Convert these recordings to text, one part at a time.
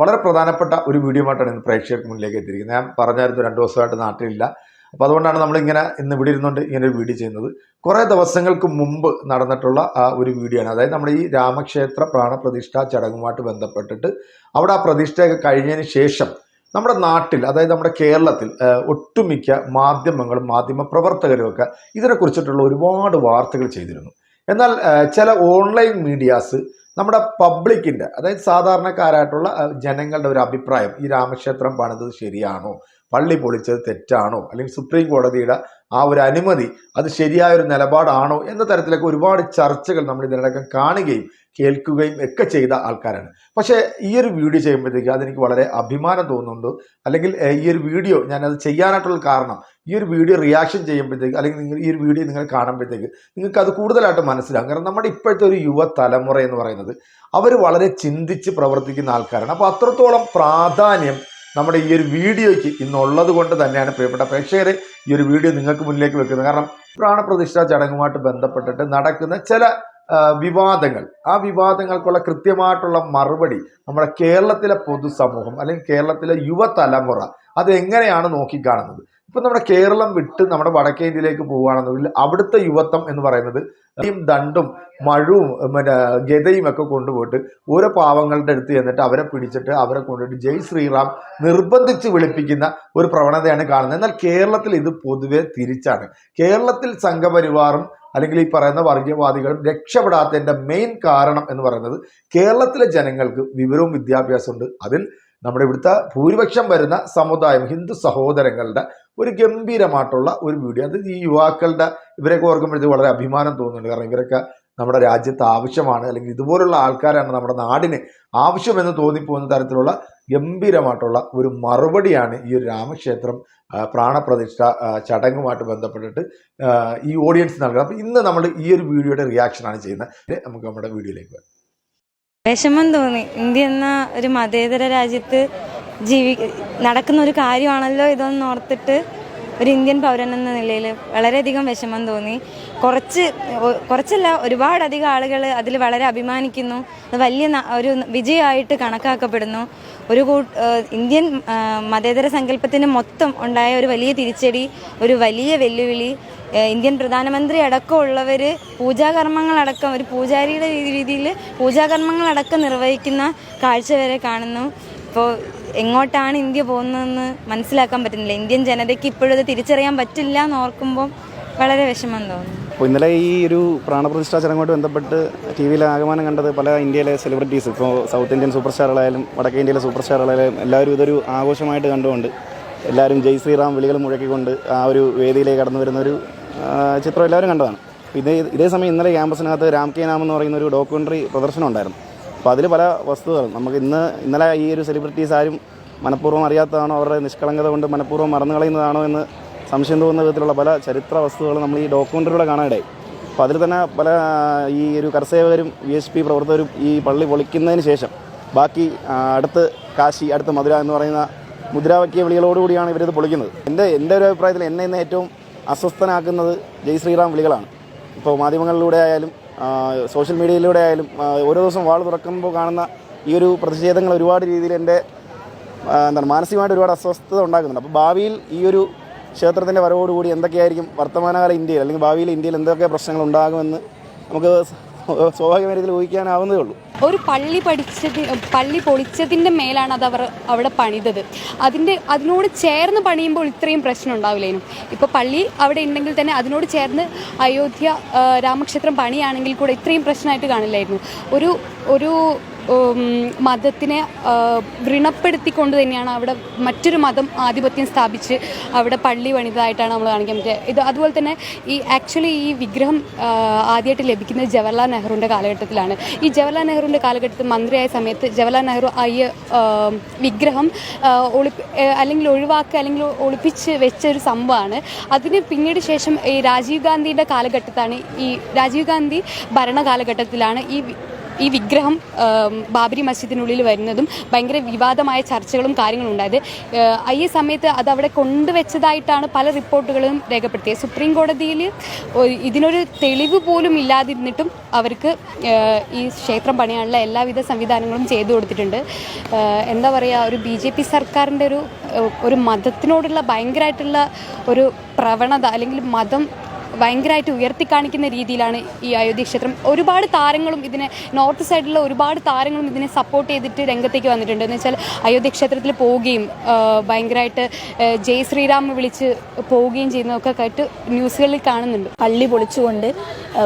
വളരെ പ്രധാനപ്പെട്ട ഒരു വീഡിയോ ആയിട്ടാണ് ഇന്ന് പ്രേക്ഷകർക്ക് മുന്നിലേക്ക് എത്തിയിരിക്കുന്നത്. ഞാൻ പറഞ്ഞായിരുന്നു രണ്ട് ദിവസമായിട്ട് നാട്ടിലില്ല. അപ്പോൾ അതുകൊണ്ടാണ് നമ്മളിങ്ങനെ ഇന്ന് ഇവിടെ ഇരുന്നുകൊണ്ട് ഇങ്ങനെ ഒരു വീഡിയോ ചെയ്യുന്നത്. കുറേ ദിവസങ്ങൾക്ക് മുമ്പ് നടന്നിട്ടുള്ള ഒരു വീഡിയോ ആണ്. അതായത് നമ്മുടെ ഈ രാമക്ഷേത്ര പ്രാണപ്രതിഷ്ഠ ചടങ്ങുമായിട്ട് ബന്ധപ്പെട്ടിട്ട് അവിടെ ആ പ്രതിഷ്ഠയൊക്കെ കഴിഞ്ഞതിന് ശേഷം നമ്മുടെ നാട്ടിൽ അതായത് നമ്മുടെ കേരളത്തിൽ ഒട്ടുമിക്ക മാധ്യമങ്ങളും മാധ്യമ പ്രവർത്തകരുമൊക്കെ ഇതിനെക്കുറിച്ചിട്ടുള്ള ഒരുപാട് വാർത്തകൾ ചെയ്തിരുന്നു. എന്നാൽ ചില ഓൺലൈൻ മീഡിയാസ് നമ്മുടെ പബ്ലിക്കിന്റെ അതായത് സാധാരണക്കാരായിട്ടുള്ള ജനങ്ങളുടെ ഒരു അഭിപ്രായം ഈ രാമക്ഷേത്രം പണിതത് ശരിയാണോ? പള്ളി പൊളിച്ചത് തെറ്റാണോ? അല്ലെങ്കിൽ സുപ്രീം കോടതിയുടെ ആ ഒരു അനുമതി അത് ശരിയായ ഒരു നിലപാടാണോ? എന്ന തരത്തിലൊക്കെ ഒരുപാട് ചർച്ചകൾ നമ്മൾ ഇതിനടക്കം കാണുകയും കേൾക്കുകയും ഒക്കെ ചെയ്ത ആൾക്കാരാണ്. പക്ഷേ ഈ ഒരു വീഡിയോ ചെയ്യുമ്പോഴത്തേക്ക് അതെനിക്ക് വളരെ അഭിമാനം തോന്നുന്നുണ്ട്. അല്ലെങ്കിൽ ഈ ഒരു വീഡിയോ ഞാനത് ചെയ്യാനായിട്ടുള്ള കാരണം ഈ ഒരു വീഡിയോ റിയാക്ഷൻ ചെയ്യുമ്പോഴത്തേക്ക് അല്ലെങ്കിൽ നിങ്ങൾ ഈ ഒരു വീഡിയോ നിങ്ങൾ കാണുമ്പോഴത്തേക്ക് നിങ്ങൾക്ക് അത് കൂടുതലായിട്ട് മനസ്സിലാകും. കാരണം നമ്മുടെ ഇപ്പോഴത്തെ ഒരു യുവതലമുറ എന്ന് പറയുന്നത് അവർ വളരെ ചിന്തിച്ച് പ്രവർത്തിക്കുന്ന ആൾക്കാരാണ്. അപ്പോൾ അത്രത്തോളം പ്രാധാന്യം നമ്മുടെ ഈ ഒരു വീഡിയോയ്ക്ക് ഇന്നുള്ളത് കൊണ്ട് തന്നെയാണ് പ്രിയപ്പെട്ട പ്രേക്ഷകരെ ഈ ഒരു വീഡിയോ നിങ്ങൾക്ക് മുന്നിലേക്ക് വെക്കുന്നത്. കാരണം പ്രാണപ്രതിഷ്ഠാ ചടങ്ങുമായിട്ട് ബന്ധപ്പെട്ടിട്ട് നടക്കുന്ന ചില വിവാദങ്ങൾ. ആ വിവാദങ്ങൾക്കുള്ള കൃത്യമായിട്ടുള്ള മറുപടി നമ്മുടെ കേരളത്തിലെ പൊതുസമൂഹം അല്ലെങ്കിൽ കേരളത്തിലെ യുവതലമുറ അത് എങ്ങനെയാണ് നോക്കിക്കാണുന്നത്? ഇപ്പം നമ്മുടെ കേരളം വിട്ട് നമ്മുടെ വടക്കേ ഇന്ത്യയിലേക്ക് പോവുകയാണെന്നുണ്ടെങ്കിൽ അവിടുത്തെ യുവത്വം എന്ന് പറയുന്നത് ദണ്ടും മഴവും മറ്റേ ഗതയും ഒക്കെ കൊണ്ടുപോയിട്ട് ഓരോ പാവങ്ങളുടെ അടുത്ത് ചെന്നിട്ട് അവരെ പിടിച്ചിട്ട് അവരെ കൊണ്ടുപോയി ജയ് ശ്രീറാം നിർബന്ധിച്ച് വിളിപ്പിക്കുന്ന ഒരു പ്രവണതയാണ് കാണുന്നത്. എന്നാൽ കേരളത്തിൽ ഇത് പൊതുവെ തിരിച്ചാണ്. കേരളത്തിൽ സംഘപരിവാറും അല്ലെങ്കിൽ ഈ പറയുന്ന വർഗീയവാദികളും രക്ഷപ്പെടാത്തതിന്റെ മെയിൻ കാരണം എന്ന് പറയുന്നത് കേരളത്തിലെ ജനങ്ങൾക്ക് വിവരവും വിദ്യാഭ്യാസമുണ്ട്. അതിൽ നമ്മുടെ ഇവിടുത്തെ ഭൂരിപക്ഷം വരുന്ന സമുദായം ഹിന്ദു സഹോദരങ്ങളുടെ ഒരു ഗംഭീരമായിട്ടുള്ള ഒരു വീഡിയോ അത് ഈ യുവാക്കളുടെ ഇവരെയൊക്കെ ഓർക്കുമ്പോഴത്തേക്ക് വളരെ അഭിമാനം തോന്നുന്നുണ്ട്. കാരണം ഇവരൊക്കെ നമ്മുടെ രാജ്യത്ത് ആവശ്യമാണ് അല്ലെങ്കിൽ ഇതുപോലുള്ള ആൾക്കാരാണ് നമ്മുടെ നാടിന് ആവശ്യമെന്ന് തോന്നിപ്പോകുന്ന തരത്തിലുള്ള ഗംഭീരമായിട്ടുള്ള ഒരു മറുപടിയാണ് ഈ ഒരു രാമക്ഷേത്രം പ്രാണപ്രതിഷ്ഠ ചടങ്ങുമായിട്ട് ബന്ധപ്പെട്ടിട്ട് ഈ ഓഡിയൻസ് നൽകുന്നത്. അപ്പം ഇന്ന് നമ്മൾ ഈ ഒരു വീഡിയോയുടെ റിയാക്ഷനാണ് ചെയ്യുന്നത്. നമുക്ക് നമ്മുടെ വീഡിയോയിലേക്ക് വരാം. വിഷമം തോന്നി. ഇന്ത്യ എന്ന ഒരു മതേതര രാജ്യത്ത് ജീവി നടക്കുന്ന ഒരു കാര്യമാണല്ലോ ഇതൊന്ന് ഓർത്തിട്ട് ഒരു ഇന്ത്യൻ പൗരൻ എന്ന നിലയിൽ വളരെയധികം വിഷമം തോന്നി. കുറച്ച് കുറച്ചല്ല ഒരുപാടധികം ആളുകൾ അതിൽ വളരെ അഭിമാനിക്കുന്നു. അത് വലിയ ഒരു വിജയമായിട്ട് കണക്കാക്കപ്പെടുന്നു. ഒരു ഇന്ത്യൻ മതേതര സങ്കല്പത്തിന് മൊത്തം ഉണ്ടായ ഒരു വലിയ തിരിച്ചടി ഒരു വലിയ വെല്ലുവിളി. ഇന്ത്യൻ പ്രധാനമന്ത്രി അടക്കമുള്ളവർ പൂജാകർമ്മങ്ങളടക്കം ഒരു പൂജാരിയുടെ രീതിയിൽ പൂജാകർമ്മങ്ങളടക്കം നിർവഹിക്കുന്ന കാഴ്ച വരെ കാണുന്നു. ഇപ്പോൾ എങ്ങോട്ടാണ് ഇന്ത്യ പോകുന്നതെന്ന് മനസ്സിലാക്കാൻ പറ്റുന്നില്ല. ഇന്ത്യൻ ജനതയ്ക്ക് ഇപ്പോഴും അത് തിരിച്ചറിയാൻ പറ്റില്ല എന്ന് ഓർക്കുമ്പോൾ വളരെ വിഷമം തോന്നുന്നു അപ്പോൾ ഇന്നലെ ഈ ഒരു പ്രാണപ്രതിഷ്ഠാ ചടങ്ങുമായിട്ട് ബന്ധപ്പെട്ട് ടി വിയിൽ ആഗമനം കണ്ടത് പല ഇന്ത്യയിലെ സെലിബ്രിറ്റീസ് ഇപ്പോൾ സൗത്ത് ഇന്ത്യൻ സൂപ്പർ സ്റ്റാറുകളായാലും വടക്കേ ഇന്ത്യയിലെ സൂപ്പർ സ്റ്റാറുകളായാലും എല്ലാവരും ഇതൊരു ആഘോഷമായിട്ട് കണ്ടുകൊണ്ട് എല്ലാവരും ജയ് ശ്രീറാം വിളികൾ മുഴക്കിക്കൊണ്ട് ആ ഒരു വേദിയിലേക്ക് കടന്നു വരുന്ന ഒരു ചിത്രം എല്ലാവരും കണ്ടതാണ്. ഇതേ ഇതേ സമയം ഇന്നലെ ക്യാമ്പസിനകത്ത് രാം കെ നാം എന്ന് പറയുന്ന ഒരു ഡോക്യുമെന്ററി പ്രദർശനം ഉണ്ടായിരുന്നു. അപ്പോൾ അതിൽ പല വസ്തുതകളും നമുക്ക് ഇന്ന് ഇന്നലെ ഈ ഒരു സെലിബ്രിറ്റീസ് ആരും മനഃപൂർവം അറിയാത്തതാണോ? അവരുടെ നിഷ്കളങ്കത കൊണ്ട് മനഃപൂർവം മറന്നു കളയുന്നതാണോ എന്ന് സംശയം തോന്നുന്ന വിധത്തിലുള്ള പല ചരിത്ര വസ്തുക്കളും നമ്മൾ ഈ ഡോക്യുമെന്ററിലൂടെ കാണാനിടയായി. അപ്പോൾ അതിൽ തന്നെ പല ഈ ഒരു കർസേവകരും വി എച്ച് പി പ്രവർത്തകരും ഈ പള്ളി പൊളിക്കുന്നതിന് ശേഷം ബാക്കി അടുത്ത് കാശി അടുത്ത് മധുര എന്ന് പറയുന്ന മുദ്രാവാക്യ വിളികളോടുകൂടിയാണ് ഇവരിത് പൊളിക്കുന്നത്. എന്റെ എന്റെ ഒരു അഭിപ്രായത്തിൽ എന്നെ ഇന്ന് ഏറ്റവും അസ്വസ്ഥനാക്കുന്നത് ജയ് ശ്രീറാം വിളികളാണ്. ഇപ്പോൾ മാധ്യമങ്ങളിലൂടെ ആയാലും സോഷ്യൽ മീഡിയയിലൂടെ ആയാലും ഓരോ ദിവസം വാൾ തുറക്കുമ്പോൾ കാണുന്ന ഈ ഒരു പ്രതിഷേധങ്ങൾ ഒരുപാട് രീതിയിൽ എന്റെ എന്താണ് മാനസികമായിട്ട് ഒരുപാട് അസ്വസ്ഥത ഉണ്ടാക്കുന്നുണ്ട്. അപ്പോൾ ഭാവിയിൽ ഈ ഒരു ക്ഷേത്രത്തിന്റെ വരവോടുകൂടി എന്തൊക്കെയായിരിക്കും വർത്തമാനകാല ഇന്ത്യയിൽ അല്ലെങ്കിൽ ഭാവിയിൽ ഇന്ത്യയിൽ എന്തൊക്കെ പ്രശ്നങ്ങൾ ഉണ്ടാകുമെന്ന് നമുക്ക് സ്വാഭാവികമായ രീതിയിൽ ഊഹിക്കാനാവുന്നതേ ഉള്ളൂ. ഒരു പള്ളി പഠിച്ചതി പള്ളി പൊളിച്ചതിന്റെ മേലാണ് അത് അവർ അവിടെ പണിതത്. അതിന്റെ അതിനോട് ചേർന്ന് പണിയുമ്പോൾ ഇത്രയും പ്രശ്നം ഉണ്ടാവില്ലേനും? ഇപ്പോൾ പള്ളി അവിടെ ഉണ്ടെങ്കിൽ തന്നെ അതിനോട് ചേർന്ന് അയോധ്യ രാമക്ഷേത്രം പണിയാണെങ്കിൽ കൂടെ ഇത്രയും പ്രശ്നമായിട്ട് കാണില്ലായിരുന്നു. ഒരു ഒരു മതത്തിനെ വൃണപ്പെടുത്തിക്കൊണ്ട് തന്നെയാണ് അവിടെ മറ്റൊരു മതം ആധിപത്യം സ്ഥാപിച്ച് അവിടെ പള്ളി പണിതായിട്ടാണ് നമ്മൾ കാണിക്കാൻ പറ്റുക ഇത് അതുപോലെ തന്നെ ഈ ആക്ച്വലി ഈ വിഗ്രഹം ആദ്യമായിട്ട് ലഭിക്കുന്നത് ജവഹർലാൽ നെഹ്റുവിന്റെ കാലഘട്ടത്തിലാണ്. ഈ ജവഹർലാൽ നെഹ്റുവിന്റെ കാലഘട്ടത്തിൽ മന്ത്രിയായ സമയത്ത് ജവഹർലാൽ നെഹ്റു ആ വിഗ്രഹം ഒളി അല്ലെങ്കിൽ ഒഴിവാക്കുക അല്ലെങ്കിൽ ഒളിപ്പിച്ച് വെച്ച ഒരു സംഭവമാണ്. അതിന് പിന്നീട് ശേഷം ഈ രാജീവ് ഗാന്ധിയുടെ കാലഘട്ടത്താണ് ഈ രാജീവ് ഗാന്ധി ഭരണകാലഘട്ടത്തിലാണ് ഈ ഈ വിഗ്രഹം ബാബരി മസ്ജിദിനുള്ളിൽ വരുന്നതും ഭയങ്കര വിവാദമായ ചർച്ചകളും കാര്യങ്ങളും ഉണ്ടായത്. ഈ സമയത്ത് അത് അവിടെ കൊണ്ടുവച്ചതായിട്ടാണ് പല റിപ്പോർട്ടുകളും രേഖപ്പെടുത്തിയത്. സുപ്രീം കോടതിയിൽ ഇതിനൊരു തെളിവ് പോലും ഇല്ലാതിരുന്നിട്ടും അവർക്ക് ഈ ക്ഷേത്രം പണിയാനുള്ള എല്ലാവിധ സംവിധാനങ്ങളും ചെയ്തു കൊടുത്തിട്ടുണ്ട്. എന്താ പറയുക ഒരു ബി ജെ പി സർക്കാരിന്റെ ഒരു ഒരു മതത്തിനോടുള്ള ഭയങ്കരമായിട്ടുള്ള ഒരു പ്രവണത അല്ലെങ്കിൽ മതം ഭയങ്കരമായിട്ട് ഉയർത്തിക്കാണിക്കുന്ന രീതിയിലാണ് ഈ അയോധ്യ ക്ഷേത്രം. ഒരുപാട് താരങ്ങളും ഇതിനെ നോർത്ത് സൈഡിലുള്ള ഒരുപാട് താരങ്ങളും ഇതിനെ സപ്പോർട്ട് ചെയ്തിട്ട് രംഗത്തേക്ക് വന്നിട്ടുണ്ട്. എന്ന് വെച്ചാൽ അയോധ്യ ക്ഷേത്രത്തിൽ പോവുകയും ഭയങ്കരമായിട്ട് ജയ് ശ്രീറാം വിളിച്ച് പോവുകയും ചെയ്യുന്നതൊക്കെ കേട്ട് ന്യൂസുകളിൽ കാണുന്നുണ്ട്. പള്ളി പൊളിച്ചുകൊണ്ട്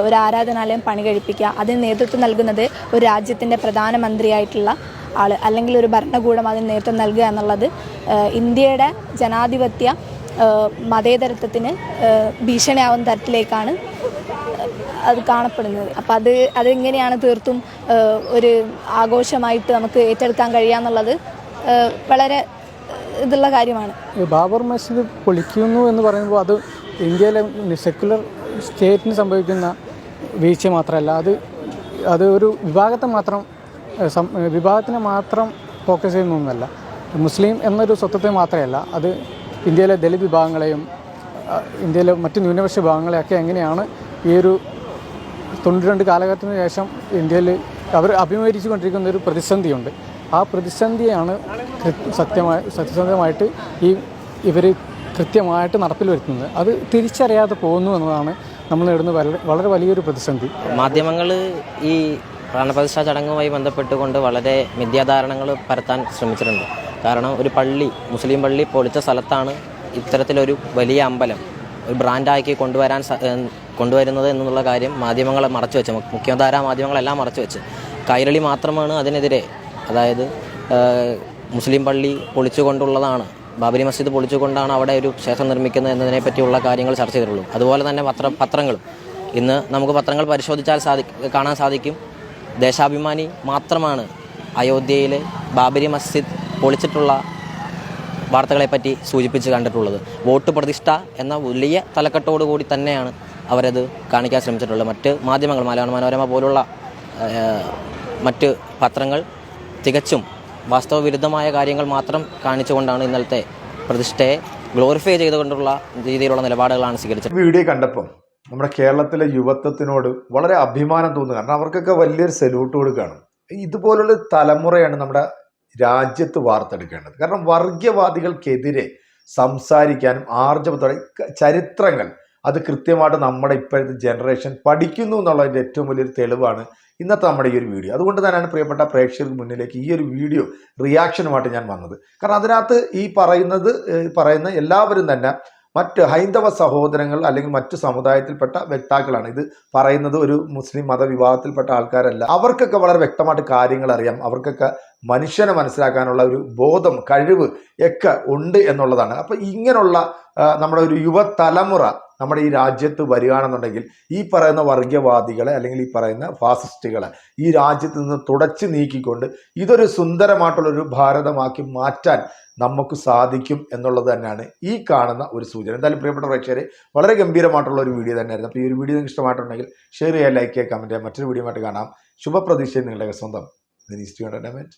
ഒരു ആരാധനാലയം പണി കഴിപ്പിക്കുക അതിന് നേതൃത്വം നൽകുന്നത് ഒരു രാജ്യത്തിന്റെ പ്രധാനമന്ത്രിയായിട്ടുള്ള ആൾ അല്ലെങ്കിൽ ഒരു ഭരണകൂടം അതിന് നേതൃത്വം നൽകുക എന്നുള്ളത് ഇന്ത്യയുടെ ജനാധിപത്യ മതേതരത്വത്തിന് ഭീഷണിയാവുന്ന തരത്തിലേക്കാണ് അത് കാണപ്പെടുന്നത്. അപ്പം അത് അതെങ്ങനെയാണ് തീർത്തും ഒരു ആഘോഷമായിട്ട് നമുക്ക് ഏറ്റെടുക്കാൻ കഴിയാന്നുള്ളത് വളരെ ഇതുള്ള കാര്യമാണ്. ബാബർ മസ്ജിദ് പൊളിക്കുന്നു എന്ന് പറയുമ്പോൾ അത് ഇന്ത്യയിലെ സെക്യുലർ സ്റ്റേറ്റിന് സംഭവിക്കുന്ന വീഴ്ച മാത്രമല്ല അത് അത് ഒരു വിഭാഗത്തെ മാത്രം വിഭാഗത്തിനെ മാത്രം ഫോക്കസ് ചെയ്യുന്നൊന്നുമല്ല മുസ്ലിം എന്നൊരു സ്വത്വത്തെ മാത്രമല്ല അത് ഇന്ത്യയിലെ ദലിത് വിഭാഗങ്ങളെയും ഇന്ത്യയിലെ മറ്റ് ന്യൂനപക്ഷ വിഭാഗങ്ങളെയൊക്കെ എങ്ങനെയാണ് ഈ ഒരു തൊണ്ണൂറ്റി രണ്ട് കാലഘട്ടത്തിന് ശേഷം ഇന്ത്യയിൽ അവർ അഭിമുഖീകരിച്ചു കൊണ്ടിരിക്കുന്ന ഒരു പ്രതിസന്ധിയുണ്ട്. ആ പ്രതിസന്ധിയാണ് സത്യമായ സത്യസന്ധമായിട്ട് ഈ ഇവർ കൃത്യമായിട്ട് നടപ്പിൽ വരുത്തുന്നത്. അത് തിരിച്ചറിയാതെ പോകുന്നു എന്നതാണ് നമ്മൾ നേടുന്ന വളരെ വലിയൊരു പ്രതിസന്ധി. മാധ്യമങ്ങൾ ഈ പ്രാണപ്രതിഷ്ഠാ ചടങ്ങുമായി ബന്ധപ്പെട്ടുകൊണ്ട് വളരെ മിഥ്യാധാരണകൾ പരത്താൻ ശ്രമിച്ചിട്ടുണ്ട്. കാരണം ഒരു പള്ളി മുസ്ലിം പള്ളി പൊളിച്ച സ്ഥലത്താണ് ഇത്തരത്തിലൊരു വലിയ അമ്പലം ഒരു ബ്രാൻഡാക്കി കൊണ്ടുവരാൻ കൊണ്ടുവരുന്നത് എന്നുള്ള കാര്യം മാധ്യമങ്ങളെ മറച്ചു വെച്ച് മുഖ്യധാര മാധ്യമങ്ങളെല്ലാം മറച്ചു വെച്ച്. കൈരളി മാത്രമാണ് അതിനെതിരെ അതായത് മുസ്ലിം പള്ളി പൊളിച്ചുകൊണ്ടുള്ളതാണ് ബാബരി മസ്ജിദ് പൊളിച്ചുകൊണ്ടാണ് അവിടെ ഒരു ക്ഷേത്രം നിർമ്മിക്കുന്നത് എന്നതിനെ പറ്റിയുള്ള കാര്യങ്ങൾ ചർച്ച ചെയ്തിട്ടുള്ളൂ. അതുപോലെ തന്നെ പത്ര പത്രങ്ങളും. ഇന്ന് നമുക്ക് പത്രങ്ങൾ പരിശോധിച്ചാൽ സാധി കാണാൻ സാധിക്കും. ദേശാഭിമാനി മാത്രമാണ് അയോധ്യയിലെ ബാബരി മസ്ജിദ് പൊളിച്ചിട്ടുള്ള വാർത്തകളെപ്പറ്റി സൂചിപ്പിച്ച് കണ്ടിട്ടുള്ളത്. വോട്ട് പ്രതിഷ്ഠ എന്ന വലിയ തലക്കെട്ടോടുകൂടി തന്നെയാണ് അവരത് കാണിക്കാൻ ശ്രമിച്ചിട്ടുള്ളത്. മറ്റ് മാധ്യമങ്ങൾ മലയാള മനോരമ പോലുള്ള മറ്റ് പത്രങ്ങൾ തികച്ചും വാസ്തവവിരുദ്ധമായ കാര്യങ്ങൾ മാത്രം കാണിച്ചുകൊണ്ടാണ് ഇന്നലത്തെ പ്രതിഷ്ഠയെ ഗ്ലോറിഫൈ ചെയ്തുകൊണ്ടുള്ള രീതിയിലുള്ള നിലപാടുകളാണ് സ്വീകരിച്ചത്. വീഡിയോ കണ്ടപ്പം നമ്മുടെ കേരളത്തിലെ യുവത്വത്തിനോട് വളരെ അഭിമാനം തോന്നുന്നു. കാരണം അവർക്കൊക്കെ വലിയൊരു സല്യൂട്ട് കൊടുക്കുകയാണ്. ഇതുപോലുള്ള തലമുറയാണ് നമ്മുടെ രാജ്യത്ത് വാർത്തെടുക്കേണ്ടത്. കാരണം വർഗീയവാദികൾക്കെതിരെ സംസാരിക്കാനും ആർജവത്തോടെ ചരിത്രങ്ങൾ അത് കൃത്യമായിട്ട് നമ്മുടെ ഇപ്പോഴത്തെ ജനറേഷൻ പഠിക്കുന്നു എന്നുള്ളതിന്റെ ഏറ്റവും വലിയൊരു തെളിവാണ് ഇന്നത്തെ നമ്മുടെ ഈ ഒരു വീഡിയോ. അതുകൊണ്ട് തന്നെയാണ് പ്രിയപ്പെട്ട പ്രേക്ഷകർക്ക് മുന്നിലേക്ക് ഈ ഒരു വീഡിയോ റിയാക്ഷനുമായിട്ട് ഞാൻ വന്നത്. കാരണം അതിനകത്ത് ഈ പറയുന്നത് പറയുന്ന എല്ലാവരും തന്നെ മറ്റ് ഹൈന്ദവ സഹോദരങ്ങൾ അല്ലെങ്കിൽ മറ്റു സമുദായത്തിൽപ്പെട്ട വ്യക്താക്കളാണ്. ഇത് പറയുന്നത് ഒരു മുസ്ലിം മതവിഭാഗത്തിൽപ്പെട്ട ആൾക്കാരല്ല. അവർക്കൊക്കെ വളരെ വ്യക്തമായിട്ട് കാര്യങ്ങൾ അറിയാം. അവർക്കൊക്കെ മനുഷ്യനെ മനസ്സിലാക്കാനുള്ള ഒരു ബോധം കഴിവ് ഒക്കെ ഉണ്ട് എന്നുള്ളതാണ്. അപ്പം ഇങ്ങനെയുള്ള നമ്മുടെ ഒരു യുവതലമുറ നമ്മുടെ ഈ രാജ്യത്ത് വരികയാണെന്നുണ്ടെങ്കിൽ ഈ പറയുന്ന വർഗീയവാദികളെ അല്ലെങ്കിൽ ഈ പറയുന്ന ഫാസിസ്റ്റുകളെ ഈ രാജ്യത്ത് നിന്ന് തുടച്ചു നീക്കിക്കൊണ്ട് ഇതൊരു സുന്ദരമായിട്ടുള്ളൊരു ഭാരതമാക്കി മാറ്റാൻ നമുക്ക് സാധിക്കും എന്നുള്ളത് തന്നെയാണ് ഈ കാണുന്ന ഒരു സൂചന. എന്തായാലും പ്രിയപ്പെട്ട പ്രേക്ഷകരെ വളരെ ഗംഭീരമായിട്ടുള്ള ഒരു വീഡിയോ തന്നെയായിരുന്നു. അപ്പോൾ ഈ ഒരു വീഡിയോ നിങ്ങൾക്ക് ഇഷ്ടമായിട്ടുണ്ടെങ്കിൽ ഷെയർ ചെയ്യുക ലൈക്ക് ചെയ്യുക കമന്റ് ചെയ്യുക. മറ്റൊരു വീഡിയോ ആയിട്ട് കാണാം. ശുഭപ്രതീക്ഷയും നിങ്ങളുടെ സ്വന്തം ദിനീസ് ടി എന്റർടൈൻമെന്റ്